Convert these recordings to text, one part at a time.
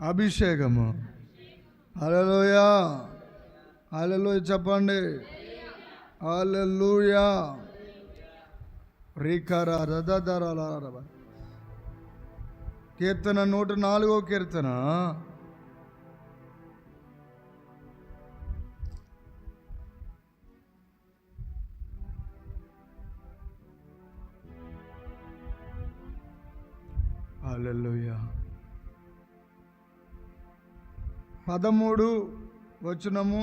అభిషేకము. అలలోయా అలలోయ చెప్పండి. అలలుయా రీకర రథధర కీర్తన నూట నాలుగో కీర్తన. Hallelujah. పదమూడు వచనము.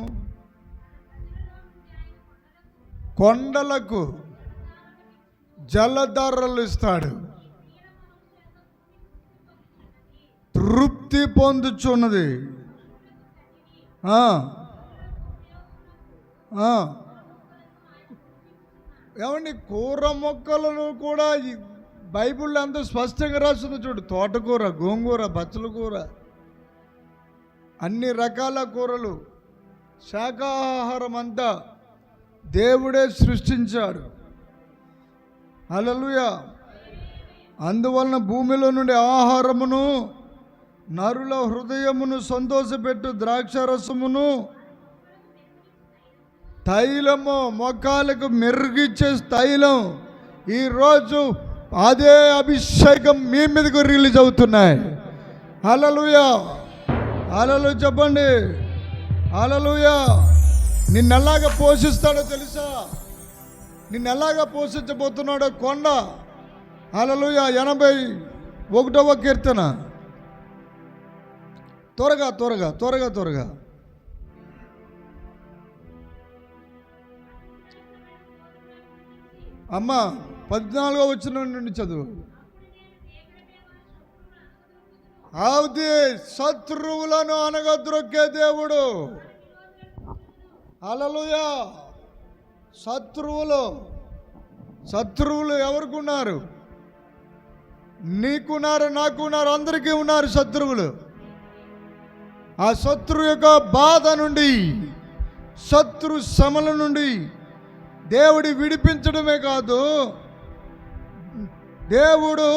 కొండలకు జలధారలు ఇస్తాడు. తృప్తి పొందుచున్నది. ఏమండి కూర మొక్కలను కూడా ఈ బైబిల్లో అంత స్పష్టంగా రాస్తుంది చూడు. తోటకూర గోంగూర బచ్చల కూర. అన్ని రకాల కూరలు శాకాహారం అంతా దేవుడే సృష్టించాడు. అలలుయ అందువలన భూమిలో నుండి ఆహారమును నరుల హృదయమును సంతోషపెట్టు ద్రాక్షరసమును తైలము మొఖాలకు మెరుగిచ్చే తైలం ఈరోజు అదే అభిషేకం మీ మీదకు రిలీజ్ అవుతున్నాయి. అలలుయా అలలు చెప్పండి. ఆలలుయా నిన్నెలాగా పోషిస్తాడో తెలుసా? నిన్నెలాగా పోషించబోతున్నాడో కొండ. అలలుయ ఎనభై ఒకటవ కీర్తన. త్వరగా త్వరగా త్వరగా త్వరగా. అమ్మ పద్నాలుగో వచ్చిన నుండి చదువు. అది శత్రువులను అనగద్రొక్కే దేవుడు. అలలుయా శత్రువులు. శత్రువులు ఎవరికి ఉన్నారు నీకున్నారు నాకున్నారు అందరికీ ఉన్నారు శత్రువులు. ఆ శత్రు యొక్క బాధ నుండి శత్రు శ్రమల నుండి దేవుడి విడిపించడమే కాదు దేవుడు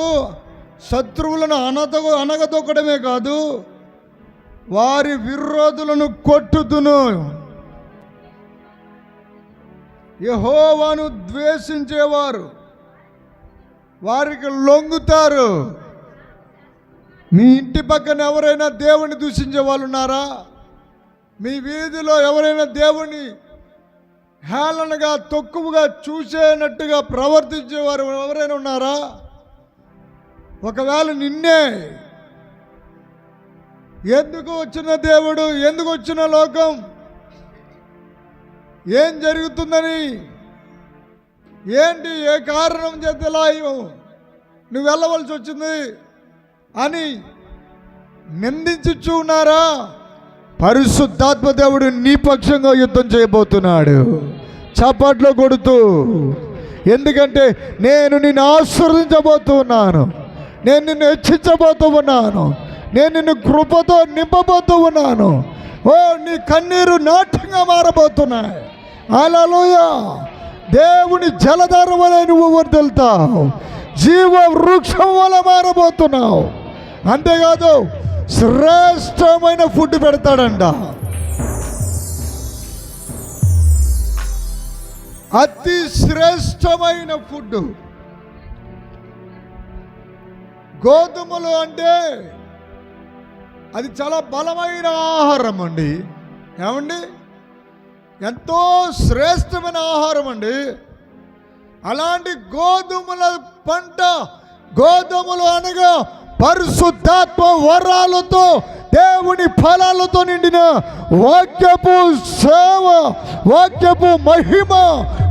శత్రువులను అనత అనగదొక్కడమే కాదు వారి విరోధులను కొట్టుదును. యహోవాను ద్వేషించేవారు వారికి లొంగుతారు. మీ ఇంటి పక్కన ఎవరైనా దేవుని దూషించే వాళ్ళు ఉన్నారా? మీ వీధిలో ఎవరైనా దేవుని హేళనగా తక్కువగా చూసేనట్టుగా ప్రవర్తించేవారు ఎవరైనా ఉన్నారా? ఒకవేళ నిన్నే ఎందుకు వచ్చిన దేవుడు ఎందుకు వచ్చిన లోకం? ఏం జరుగుతుందని? ఏంటి? ఏ కారణం చేత ఇలా నువ్వు వెళ్ళవలసి వచ్చింది అని నిందించుచు ఉన్నారా? పరిశుద్ధాత్మ దేవుడు నీ పక్షంగా యుద్ధం చేయబోతున్నాడు. చప్పట్లో కొడుతూ. ఎందుకంటే నేను నిన్ను ఆశీర్వదించబోతున్నాను. నేను నిన్ను హెచ్చించబోతూ ఉన్నాను. నేను నిన్ను కృపతో నింపబోతూ ఉన్నాను. ఓ నీ కన్నీరు నాట్యంగా మారబోతున్నాయి. అలాలోయ దేవుని జలధార వలె నువ్వు వర్దెళ్తావు జీవ వృక్షం వల్ల మారబోతున్నావు. అంతేకాదు శ్రేష్టమైన ఫుడ్ పెడతాడంట. అతి శ్రేష్టమైన ఫుడ్. గోధుమలు అంటే అది చాలా బలమైన ఆహారం అండి. ఏమండి? ఎంతో శ్రేష్టమైన ఆహారం అండి. అలాంటి గోధుమల పంట గోధుమలు అనగా పరిశుద్ధాత్మ వరాలతో దేవుని ఫలాలతో నిండిన వాక్యపు సేవ వాక్యపు మహిమ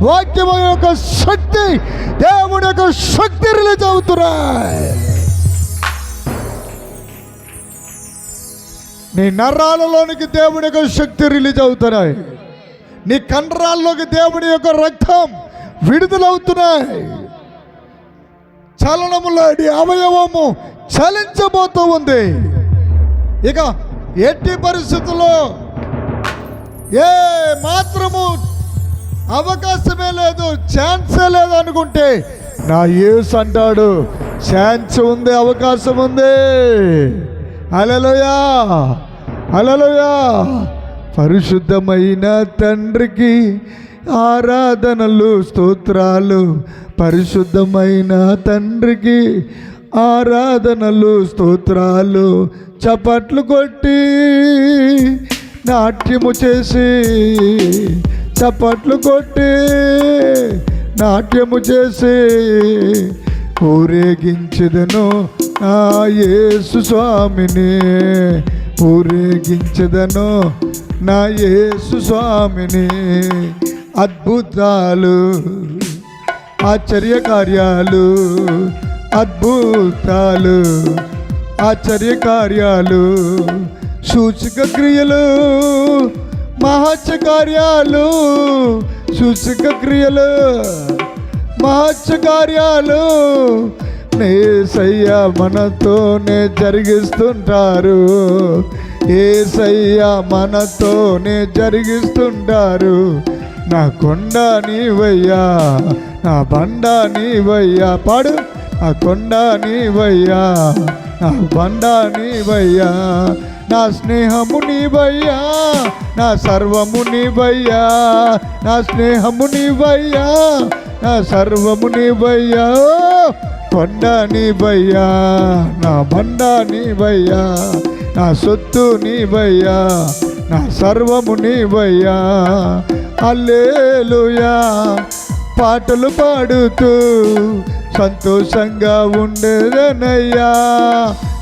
వాక్యము యొక్క శక్తి దేవుని యొక్క శక్తి రిలీజ్ అవుతున్నాయి. నీ నరాలలోనికి దేవుని యొక్క శక్తి రిలీజ్ అవుతున్నాయి. నీ కండరాల్లోకి దేవుని యొక్క రక్తం విడుదలవుతున్నాయి. చలనములో నీ అవయవము చలించబోతూ ఉంది. ఇక ఎట్టి పరిస్థితుల్లో ఏ మాత్రము అవకాశమే లేదు ఛాన్సే లేదు అనుకుంటే నా యూస్ అంటాడు ఛాన్స్ ఉంది అవకాశం ఉంది. అలలోయా అలలోయా పరిశుద్ధమైన తండ్రికి ఆరాధనలు స్తోత్రాలు పరిశుద్ధమైన తండ్రికి ఆరాధనలు స్తోత్రాలు చప్పట్లు కొట్టి నాట్యము చేసి చప్పట్లు కొట్టి నాట్యము చేసి ఊరేగించదను నా యేసు స్వామిని. ఊరేగించదను నా యేసు స్వామిని. అద్భుతాలు ఆశ్చర్య కార్యాలు అద్భుతాలు ఆశ్చర్య కార్యాలు సూచక క్రియలు మహత్య కార్యాలు సూచక క్రియలు. కార్యాలు ఏసయ్య మనతోనే జరిగిస్తుంటారు. ఏసయ్య మనతోనే జరిగిస్తుంటారు. నా కొండ నీవయ్యా నా బండ నీవయ్యా పాడు. నా కొండ నీవయ్యా నా బండ నీవయ్యా నా స్నేహము నీవయ్యా నా సర్వము నీవయ్యా నా స్నేహము నీవయ్యా నా సర్వము నీవయ్యా కొండ నీవయ్యా నా బండ నీవయ్యా నా సొత్తు నీవయ్యా నా సర్వము నీవయ్యా. అల్లేలుయా పాటలు పాడుతూ సంతోషంగా ఉండేదనయ్యా.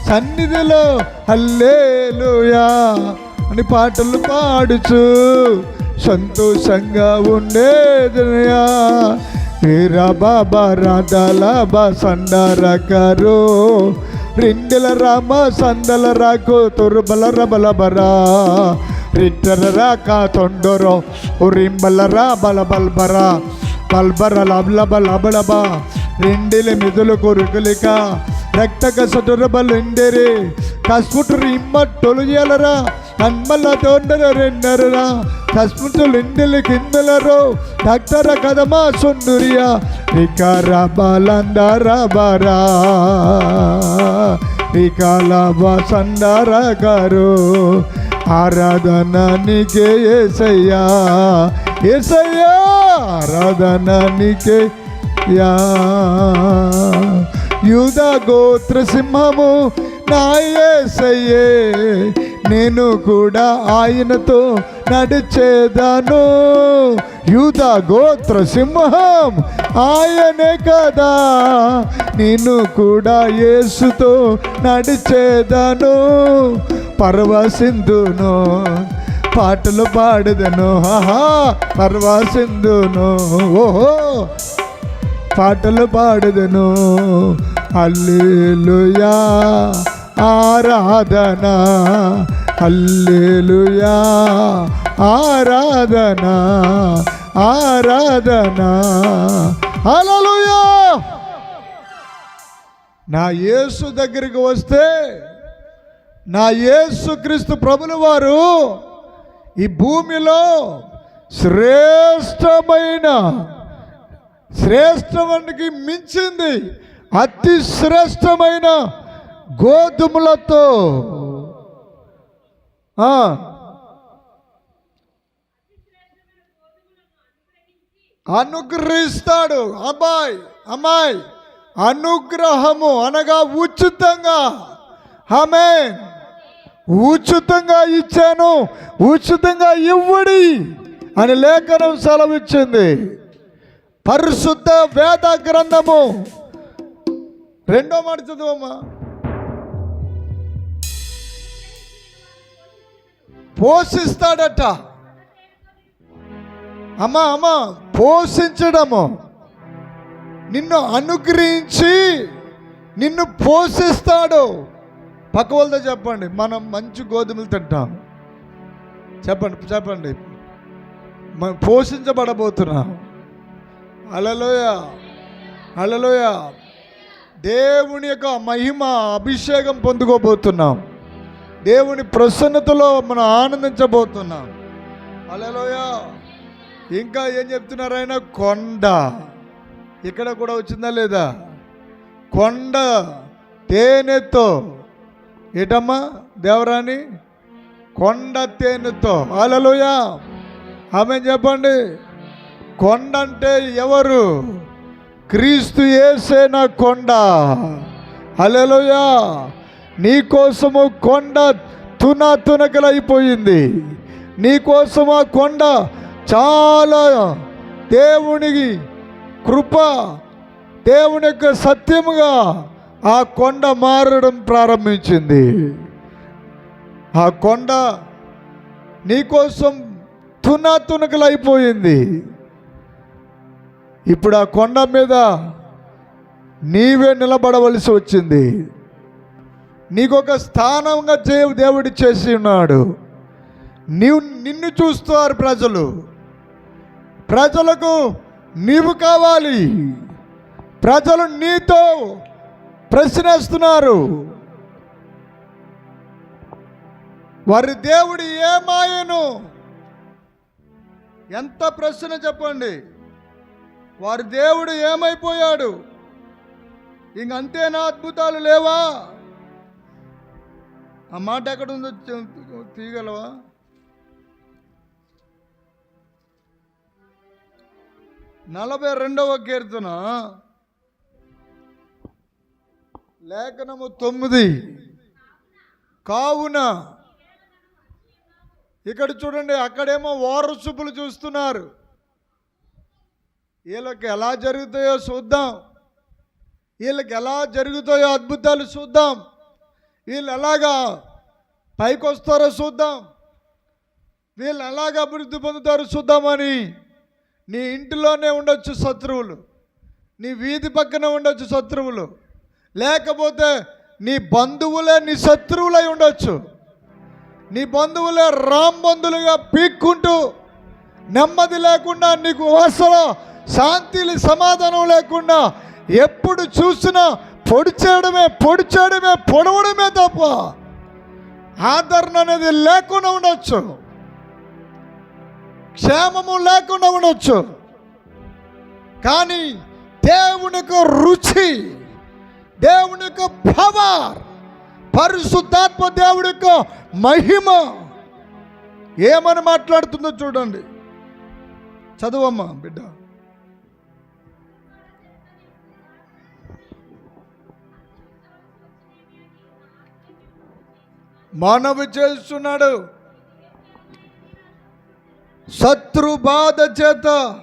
సన్నిధిలో హల్లేలుయా అని పాటలు పాడుచు సంతోషంగా ఉండేదనయ్యా. వీరా బాబా రాధాల బా సండార గారు రిండిల రామ సందల రాకు తొరుబల రబల బరా. రిట్టర రాక తొండరో ఉరింబల రా బల బల్బరా బల్బర లబ్ల బలబలబ రెండిల మిదులు కొరుకులిక రక్తక సటురబలు ఎండెరి కస్పుటు ఇమ్మట్టొలు చేయలరా నన్మల్ల తోండర రెండరరా కస్పుటులు ఎండెలి కిందలరో డాక్టర కదమా సుందురియా రికార బాలందర బారా రికాల బాసందర గారు ఆరాధన నీకే ఏసయ్యా ఏసయ్యా ఆరాధన నీకే యా. యూద గోత్ర సింహము నాయసయ్యే నేను కూడా ఆయనతో నడిచేదాను. యూద గోత్ర సింహం ఆయనే కదా నేను కూడా యేసుతో నడిచేదాను. పర్వసిందును పాటలు పాడదను. ఆహా పర్వసిందును ఓహో. పాటలు పాడదను. అల్లేలుయా ఆరాధన. అల్లేలుయా ఆరాధన ఆరాధన. అలలుయా నా యేసు దగ్గరికి వస్తే నా యేసు క్రీస్తు ప్రభుల వారు ఈ భూమిలో శ్రేష్టమైన శ్రేష్టవానికి మించింది అతి శ్రేష్టమైన గోధుమలతో. ఆ, అనుగ్రహిస్తాడు. అబ్బాయి అమ్మాయి అనుగ్రహము అనగా ఉచితంగా. ఆమె ఉచితంగా ఇచ్చాను ఉచితంగా ఇవ్వడి అని లేఖనం సెలవిచ్చింది. పరిశుద్ధ వేద గ్రంథము. రెండో మాట చదువమ్మా. పోషిస్తాడట. అమ్మా అమ్మా పోషించడము. నిన్ను అనుగ్రహించి నిన్ను పోషిస్తాడు. పక్క వాళ్ళతో చెప్పండి. మనం మంచి గోధుమలు తింటాం. చెప్పండి చెప్పండి. మనం పోషించబడబోతున్నాం. అలలోయ అలలోయ దేవుని యొక్క మహిమ అభిషేకం పొందుకోబోతున్నాం. దేవుని ప్రసన్నతలో మనం ఆనందించబోతున్నాం. అలలోయ ఇంకా ఏం చెప్తున్నారు ఆయన కొండ. ఇక్కడ కూడా వచ్చిందా లేదా? కొండ తేనెతో. ఏటమ్మా దేవరాణి? కొండ తేనెతో. అలలోయ ఆమె చెప్పండి. కొండ అంటే ఎవరు? క్రీస్తు ఏసే నా కొండ. అలెలుయా నీకోసము కొండ తునా తునకలైపోయింది. నీకోసం ఆ కొండ చాలా దేవునికి కృప దేవుని యొక్క సత్యముగా ఆ కొండ మారడం ప్రారంభించింది. ఆ కొండ నీకోసం తునా తునకలైపోయింది. ఇప్పుడు ఆ కొండ మీద నీవే నిలబడవలసి వచ్చింది. నీకొక స్థానంగా చే- దేవుడు చేసి ఉన్నాడు. నీవు నిన్ను చూస్తారు ప్రజలు. ప్రజలకు నీవు కావాలి. ప్రజలు నీతో ప్రశ్నిస్తున్నారు. వారి దేవుడు ఏమాయను ఎంత ప్రశ్న చెప్పండి. వారి దేవుడు ఏమైపోయాడు? ఇంక అంతేనా అద్భుతాలు లేవా? ఆ మాట ఎక్కడ ఉందో తీయగలవా? నలభై రెండవ కీర్తన. లేఖనము తొమ్మిది. కావున ఇక్కడ చూడండి అక్కడేమో వారసుపులు చూస్తున్నారు. వీళ్ళకి ఎలా జరుగుతాయో చూద్దాం. వీళ్ళకి ఎలా జరుగుతాయో అద్భుతాలు చూద్దాం. వీళ్ళు ఎలాగా పైకి వస్తారో చూద్దాం. వీళ్ళు ఎలాగ అభివృద్ధి పొందుతారో చూద్దామని నీ ఇంటిలోనే ఉండొచ్చు శత్రువులు. నీ వీధి పక్కన ఉండొచ్చు శత్రువులు. లేకపోతే నీ బంధువులే నీ శత్రువులై ఉండొచ్చు. నీ బంధువులే రాంబంధులుగా పీక్కుంటూ నెమ్మది లేకుండా నీకు అసలు శాంతి సమాధానం లేకుండా ఎప్పుడు చూసినా పొడి చేయడమే పొడి చేయడమే పొడవడమే తప్ప ఆదరణ అనేది లేకుండా ఉండొచ్చు. క్షేమము లేకుండా ఉండొచ్చు. కానీ దేవుని రుచి దేవుని యొక్క పవర్ పరిశుద్ధాత్మ దేవుడి యొక్క మహిమ ఏమని మాట్లాడుతుందో చూడండి. చదువమ్మా బిడ్డ. మనవి చేస్తున్నాడు. శత్రు బాధ చేత.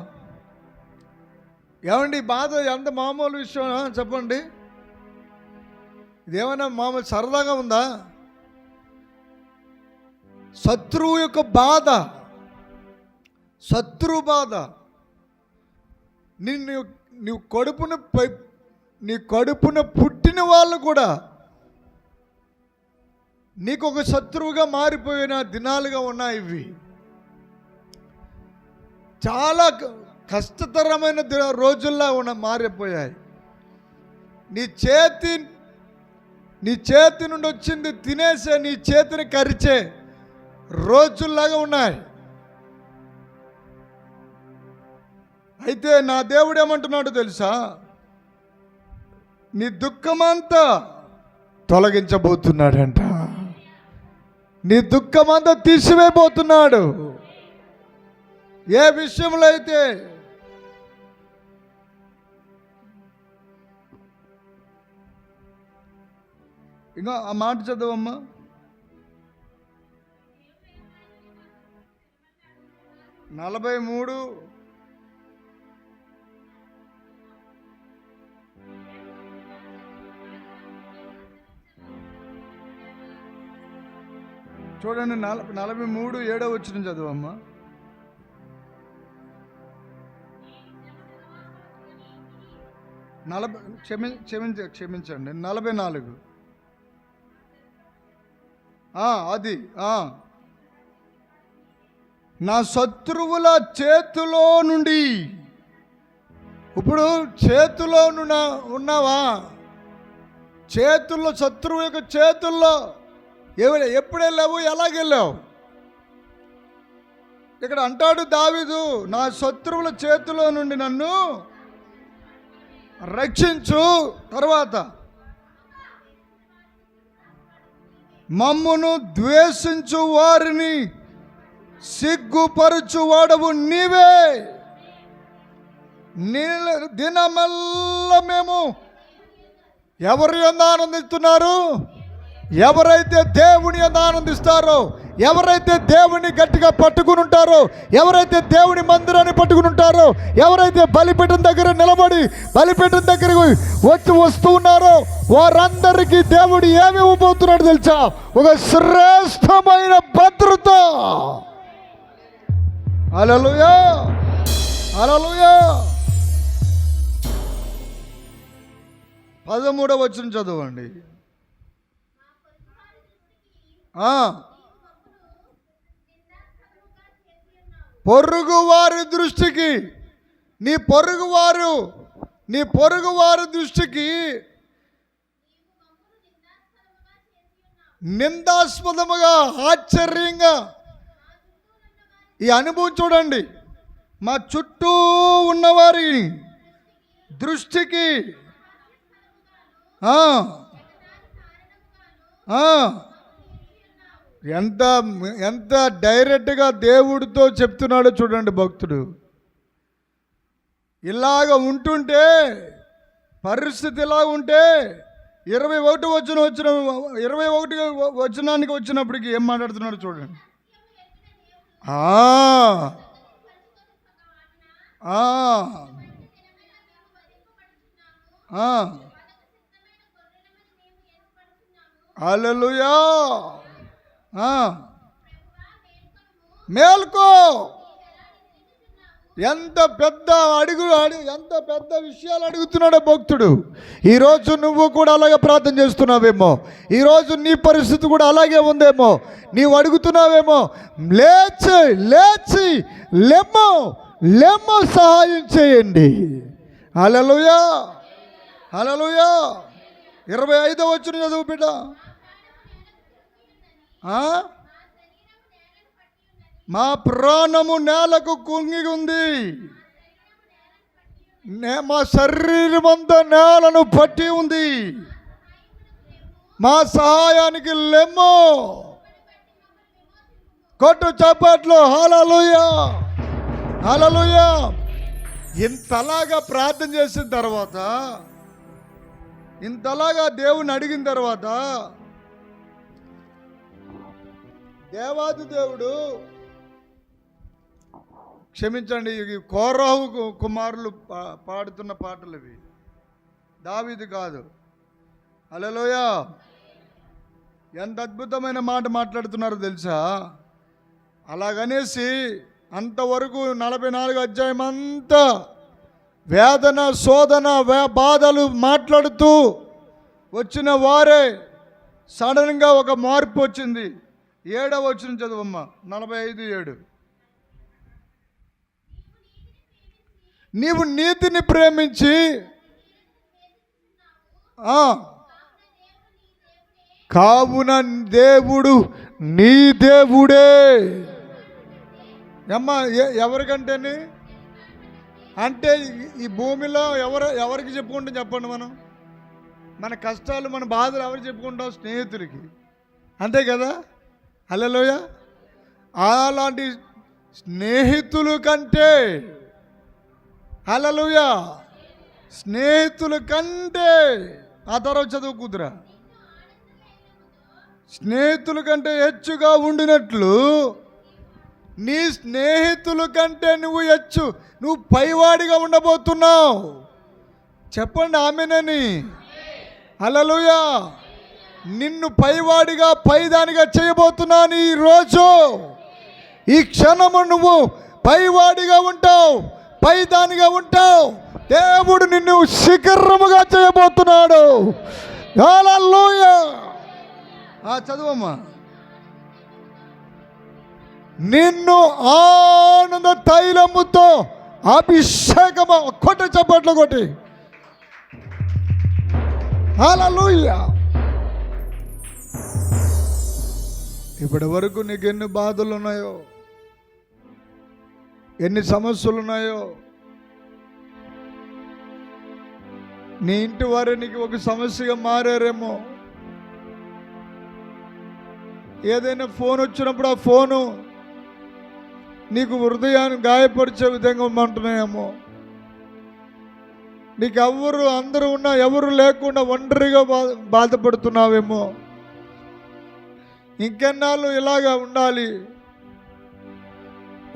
ఏమండి బాధ ఎంత మామూలు విషయం? చెప్పండి. ఇదేమైనా మామూలు సరదాగా ఉందా? శత్రువు యొక్క బాధ. శత్రు బాధ. నిన్ను నీ కడుపున పై- నీ కడుపున పుట్టిన వాళ్ళు కూడా నీకు ఒక శత్రువుగా మారిపోయిన దినాలుగా ఉన్నాయి ఇవి. చాలా కష్టతరమైన రోజుల్లో రోజుల్లా ఉన్న మారిపోయాయి. నీ చేతి నీ చేతి నుండి వచ్చింది తినేసే నీ చేతిని కరిచే రోజుల్లాగా ఉన్నాయి. అయితే నా దేవుడు ఏమంటున్నాడు తెలుసా? నీ దుఃఖమంతా తొలగించబోతున్నాడంట. నీ దుఃఖమంతా తీసివేయబోతున్నాడు ఏ విషయంలో అయితే ఇంకా ఆ మాట చదవమ్మా. నలభై మూడు చూడండి నలభై నలభై మూడు ఏడో వచ్చిన చదువమ్మా. నలభై క్షమి క్షమించ క్షమించండి నలభై నాలుగు. అది నా శత్రువుల చేతిలో నుండి. ఇప్పుడు చేతిలో ఉన్నావా? చేతుల్లో శత్రువు యొక్క చేతుల్లో. ఎవరు ఎప్పుడు వెళ్ళావు ఎలాగెళ్ళావు? ఇక్కడ అంటాడు దావిదు నా శత్రువుల చేతిలో నుండి నన్ను రక్షించు. తర్వాత మమ్మును ద్వేషించు వారిని సిగ్గుపరుచు వాడవు నీవే. నీళ్ళ దినమల్ల మేము ఎవరు ఎంత ఆనందిస్తున్నారు? ఎవరైతే దేవుని ఆనందిస్తారో ఎవరైతే దేవుని గట్టిగా పట్టుకుని ఉంటారో ఎవరైతే దేవుని మందిరాన్ని పట్టుకుని ఉంటారో ఎవరైతే బలిపీఠం దగ్గర నిలబడి బలిపీఠం దగ్గరకు వచ్చి వస్తూ ఉన్నారో వారందరికీ దేవుడు ఏమి ఇవ్వబోతున్నాడు తెలుసా? ఒక శ్రేష్టమైన భద్రత. అలలుయా అలలుయా పదమూడవ వచ్చిన చదవండి. పొరుగువారి దృష్టికి నీ పొరుగువారు నీ పొరుగువారి దృష్టికి నిందాస్పదముగా ఆశ్చర్యంగా ఈ అనుభవం చూడండి. మా చుట్టూ ఉన్నవారి దృష్టికి ఆ, ఆ, ఎంత ఎంత డైరెక్ట్గా దేవుడితో చెప్తున్నాడో చూడండి భక్తుడు. ఇలాగ ఉంటుంటే పరిస్థితి ఇలా ఉంటే ఇరవై ఒకటి వచ్చిన వచ్చిన ఇరవై ఒకటి వచ్చినానికి వచ్చినప్పటికి ఏం మాట్లాడుతున్నాడు చూడండి. ఆ, మేల్కో. ఎంత పెద్ద అడుగు అడుగు ఎంత పెద్ద విషయాలు అడుగుతున్నాడో భక్తుడు. ఈరోజు నువ్వు కూడా అలాగే ప్రార్థన చేస్తున్నావేమో. ఈరోజు నీ పరిస్థితి కూడా అలాగే ఉందేమో. నీవు అడుగుతున్నావేమో లేచి లేచి లెమ్మో లెమ్మో సహాయం చేయండి. అలలుయా అలలుయా ఇరవై ఐదో వచ్చిన చదువు బిడ్డ. మా ప్రాణము నేలకు కుంగి ఉంది నే- మా శరీరం అంతా నేలను పట్టి ఉంది. మా సహాయానికి లెమ్మో. కొట్టు చప్పట్లు. హలలుయా హలలుయా ఇంతలాగా ప్రార్థన చేసిన తర్వాత ఇంతలాగా దేవుని అడిగిన తర్వాత దేవాది దేవుడు. క్షమించండి ఇవి కోరాహు కుమారులు పా- పాడుతున్న పాటలు ఇవి. దావిది కాదు. అలలోయ ఎంత అద్భుతమైన మాట మాట్లాడుతున్నారో తెలుసా? అలాగనేసి అంతవరకు నలభై నాలుగు అధ్యాయం అంతా వేదన శోధన బాధలు మాట్లాడుతూ వచ్చిన వారే సడన్గా ఒక మార్పు వచ్చింది. ఏడవ వచ్చిన చదువమ్మ నలభై ఐదు ఏడు. నీవు నీతిని ప్రేమించి కావున దేవుడు నీ దేవుడే. అమ్మ ఎ- ఎవరికంటేని? అంటే ఈ- ఈ భూమిలో ఎవరు ఎవరికి చెప్పుకుంటాం చెప్పండి మనం? మన కష్టాలు మన బాధలు ఎవరు చెప్పుకుంటాం స్నేహితుడికి అంతే కదా? హలోయ అలాంటి స్నేహితులు కంటే హలలుయ స్నేహితుల కంటే ఆ తర్వాత చదువు కుదురా స్నేహితుల కంటే హెచ్చుగా ఉండినట్లు నీ స్నేహితుల కంటే నువ్వు హెచ్చు నువ్వు పైవాడిగా ఉండబోతున్నావు. చెప్పండి ఆమెనని. హల్లెలూయా. నిన్ను పైవాడిగా పైదానిగా చేయబోతున్నాను ఈ రోజు. ఈ క్షణము నువ్వు పైవాడిగా ఉంటావు పైదానిగా ఉంటావు. దేవుడు నిన్ను శిఖరముగా చేయబోతున్నాడు. ఆ చదువమ్మా. నిన్ను ఆనంద తైలముతో అభిషేకము కొట్ట చప్పట్లు కొట్టి. హల్లెలూయా. ఇప్పటి వరకు నీకు ఎన్ని బాధలు ఉన్నాయో ఎన్ని సమస్యలు ఉన్నాయో నీ ఇంటి వారే నీకు ఒక సమస్యగా మారారేమో. ఏదైనా ఫోన్ వచ్చినప్పుడు ఆ ఫోను నీకు హృదయాన్ని గాయపరిచే విధంగా ఉంటున్నాయేమో నీకు ఎవరు అందరూ ఉన్నా ఎవరు లేకుండా ఒంటరిగా బా బాధపడుతున్నావేమో. ఇంకెన్నాళ్ళు ఇలాగా ఉండాలి?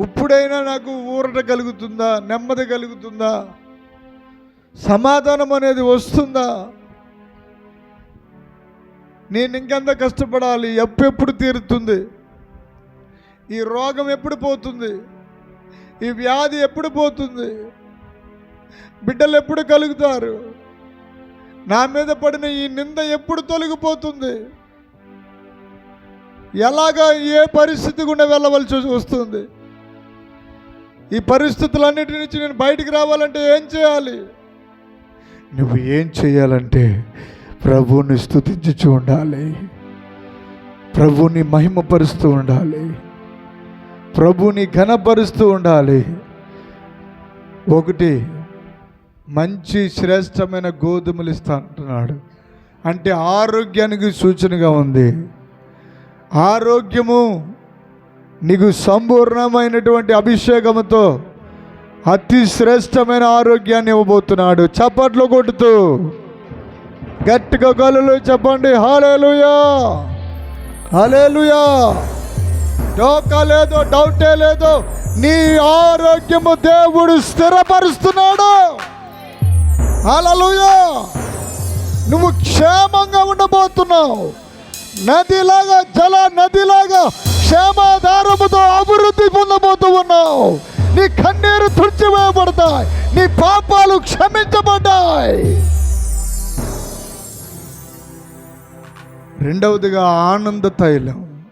ఇప్పుడైనా నాకు ఊరట కలుగుతుందా? నెమ్మది కలుగుతుందా? సమాధానం అనేది వస్తుందా? నేను ఇంకెంత కష్టపడాలి? ఎప్పు ఎప్పుడు తీరుతుంది? ఈ రోగం ఎప్పుడు పోతుంది? ఈ వ్యాధి ఎప్పుడు పోతుంది? బిడ్డలు ఎప్పుడు కలుగుతారు? నా మీద పడిన ఈ నింద ఎప్పుడు తొలగిపోతుంది? ఎలాగా ఏ పరిస్థితి గుండా వెళ్ళవలసి వస్తుంది? ఈ పరిస్థితులన్నిటి నుంచి నేను బయటికి రావాలంటే ఏం చేయాలి? నువ్వు ఏం చేయాలంటే ప్రభువుని స్థుతించుచు ఉండాలి. ప్రభుని మహిమపరుస్తూ ఉండాలి. ప్రభుని ఘనపరుస్తూ ఉండాలి. ఒకటి మంచి శ్రేష్టమైన గోధుమలు ఇస్తా అంటున్నాడు. అంటే ఆరోగ్యానికి సూచనగా ఉంది. ఆరోగ్యము నీకు సంపూర్ణమైనటువంటి అభిషేకముతో అతి శ్రేష్టమైన ఆరోగ్యాన్ని ఇవ్వబోతున్నాడు. చప్పట్లు కొడుతూ గట్టిగా గలులు చెప్పండి. హాలేలుయా హాలేలుయా డోకా లేదు డౌటే లేదు నీ ఆరోగ్యము దేవుడు స్థిరపరుస్తున్నాడు. అలలుయా నువ్వు క్షేమంగా ఉండబోతున్నావు. నదిలాగా జల నదిలాగా క్షేమాధారముతో అభివృద్ధి పొందబోతూ ఉన్నావు. నీ కన్నీరు తుడిచివేయబడతాయి. నీ పాపాలు క్షమించబడ్డాయి. రెండవదిగా ఆనంద తైలం.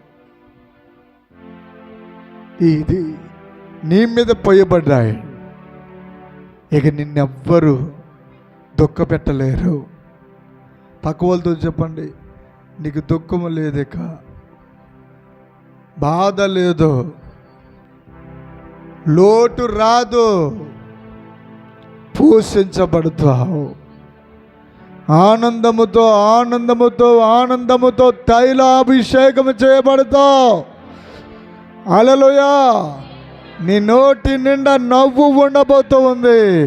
ఇది నీ మీద పోయబడ్డాయి. ఇక నిన్నెవ్వరు దుఃఖ పెట్టలేరు పక్క వాళ్ళతో చెప్పండి. నీకు దుఃఖము లేదిక బాధ లేదు. లోటు రాదు. పోషించబడుతావు. ఆనందముతో ఆనందముతో ఆనందముతో తైలాభిషేకం చేయబడతావు. అలలుయా నీ నోటి నిండా నవ్వు ఉండబోతూ ఉంది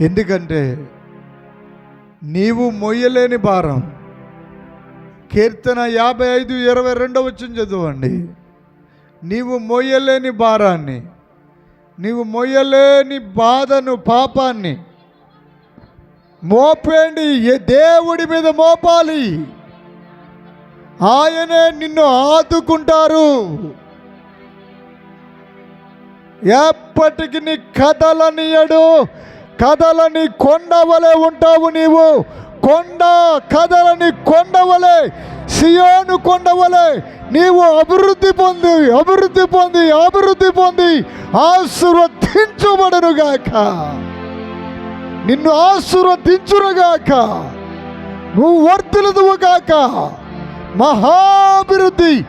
ఎందుకంటే నీవు మొయ్యలేని భారం. కీర్తన యాభై ఐదు ఇరవై రెండవ వచ్చిన చదవండి. నీవు మొయ్యలేని భారాన్ని నీవు మొయ్యలేని బాధను పాపాన్ని మోపేండి ఏ దేవుడి మీద మోపాలి. ఆయనే నిన్ను ఆదుకుంటారు. ఎప్పటికి నీ కథలనియడు కథలని కొండవలే ఉంటావు నీవు. కొండ కథలని కొండవలే సియోను కొండవలే నీవు అభివృద్ధి పొంది అభివృద్ధి పొంది అభివృద్ధి పొంది ఆశీర్వదించబడనుగాక. నిన్ను ఆశీర్వదించునుగాక. నువ్వు వర్తిలదువుగాక మహాభివృద్ధి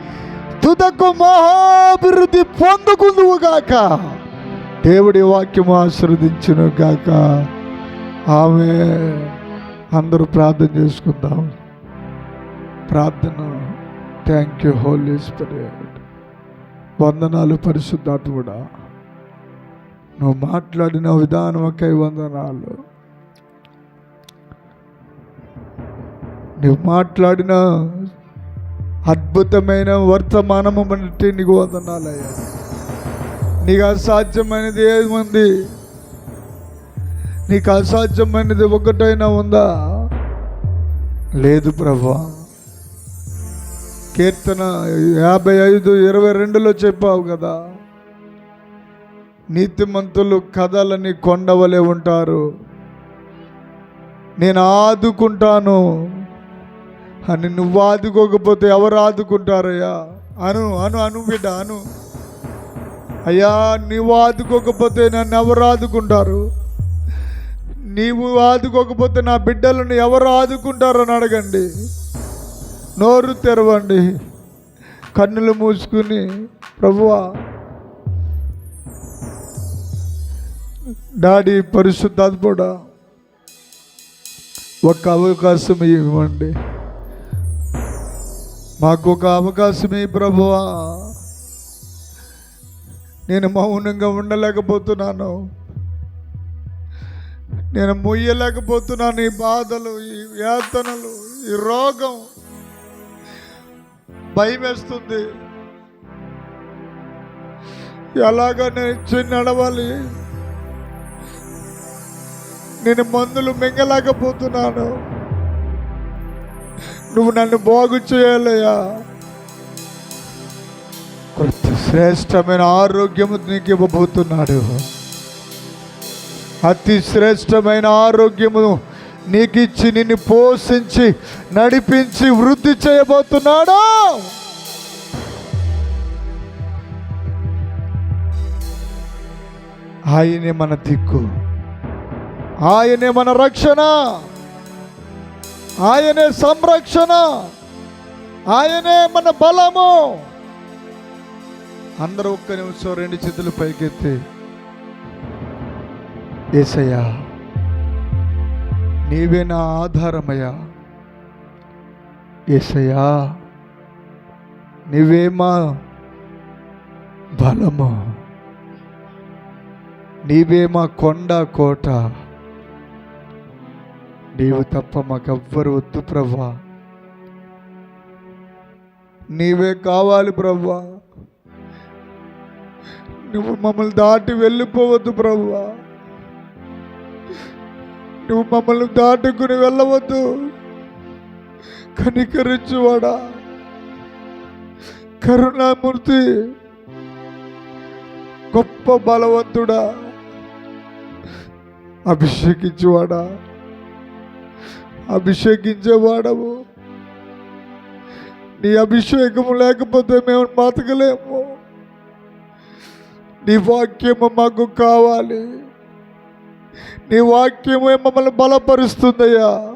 తుదకు మహాభివృద్ధి పొందుకుందువుగాక. దేవుడి వాక్యము ఆశీర్వదించును గాక. ఆమె అందరూ ప్రార్థన చేసుకుందాం. ప్రార్థన. థ్యాంక్ యూ హోలీ స్పిరిట్ వందనాలు పరిశుద్ధాత్ముడా. నువ్వు మాట్లాడిన విధానమకై వందనాలు. నువ్వు మాట్లాడిన అద్భుతమైన వర్తమానము బట్టి నీకు వందనాలయ్యా నీకు అసాధ్యమైనది ఏముంది? నీకు అసాధ్యమైనది ఒకటైనా ఉందా? లేదు ప్రభా. కీర్తన యాభై ఐదు ఇరవై రెండులో చెప్పావు కదా. నీతిమంతులు కథలని కొండవలే ఉంటారు. నేను ఆదుకుంటాను. అని నువ్వు ఆదుకోకపోతే ఎవరు ఆదుకుంటారయ్యా? అను అను అను బిడ్డ అను. అయ్యా నువ్వు ఆదుకోకపోతే నన్ను ఎవరు ఆదుకుంటారు? నీవు ఆదుకోకపోతే నా బిడ్డలను ఎవరు ఆదుకుంటారని అడగండి. నోరు తెరవండి. కన్నులు మూసుకుని ప్రభువా డాడీ పరిశుద్ధాత్ముడా ఒక్క అవకాశం ఇవ్వండి. మాకు ఒక అవకాశమే ప్రభువా. నేను మౌనంగా ఉండలేకపోతున్నాను. నేను మొయ్యలేకపోతున్నాను ఈ బాధలు ఈ వేతనలు ఈ రోగం. భయం వేస్తుంది ఎలాగ నేను నడవాలి నేను మందులు మింగలేకపోతున్నాను. నువ్వు నన్ను బాగు చేయాలయ్యా శ్రేష్టమైన ఆరోగ్యము నీకు ఇవ్వబోతున్నాడు అతి శ్రేష్టమైన ఆరోగ్యము నీకు ఇచ్చి నిన్ను పోషించి నడిపించి వృద్ధి చేయబోతున్నాడు. ఆయనే మన దిక్కు. ఆయనే మన రక్షణ. ఆయనే సంరక్షణ. ఆయనే మన బలము. అందరూ ఒక్క నిమిషం రెండు చేతులు పైకెత్తి. ఏసయ్యా నీవే నా ఆధారమయ్యా. ఏసయ్యా నీవే మా బలము. నీవే మా కొండ కోట. నీవు తప్ప మాకెవ్వరు వద్దు ప్రవ్వా నీవే కావాలి ప్రవ్వా నువ్వు మమ్మల్ని దాటి వెళ్ళిపోవద్దు ప్రభువా. నువ్వు మమ్మల్ని దాటుకుని వెళ్ళవద్దు. కనికరించువాడా. కరుణామూర్తి గొప్ప బలవంతుడా. అభిషేకించువాడా. అభిషేకించేవాడవు. నీ అభిషేకము లేకపోతే మేము బతకలేము నీ వాక్యము మాకు కావాలి. నీ వాక్యమే మమ్మల్ని బలపరుస్తుందయ్యా.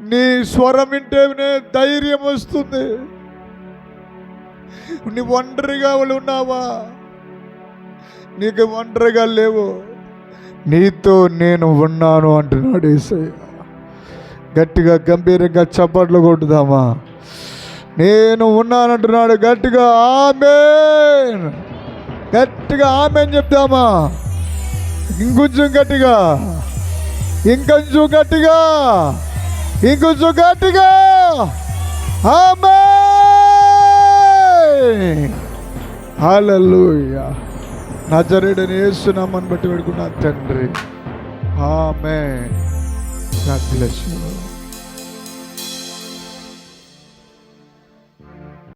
నీ స్వరం వింటేనే ధైర్యం వస్తుంది. నీ ఒంటరిగా ఉన్నావా? నీకు ఒంటరిగా లేవు. నీతో నేను ఉన్నాను అంటున్నాడు ఏసయ్య. గట్టిగా గంభీరంగా చప్పట్లు కొట్టుదామా నేను ఉన్నానంటున్నాడు. గట్టిగా ఆమె గట్టిగా ఆమె అని చెప్దామా ఇంకొంచెం గట్టిగా. ఇంకొంచెం గట్టిగా. ఇంకొంచెం గట్టిగా. ఆమె హల్లెలూయా. నజరేడని వేస్తున్నామని బట్టి పెడుకున్నా తండ్రి. ఆమె God bless you.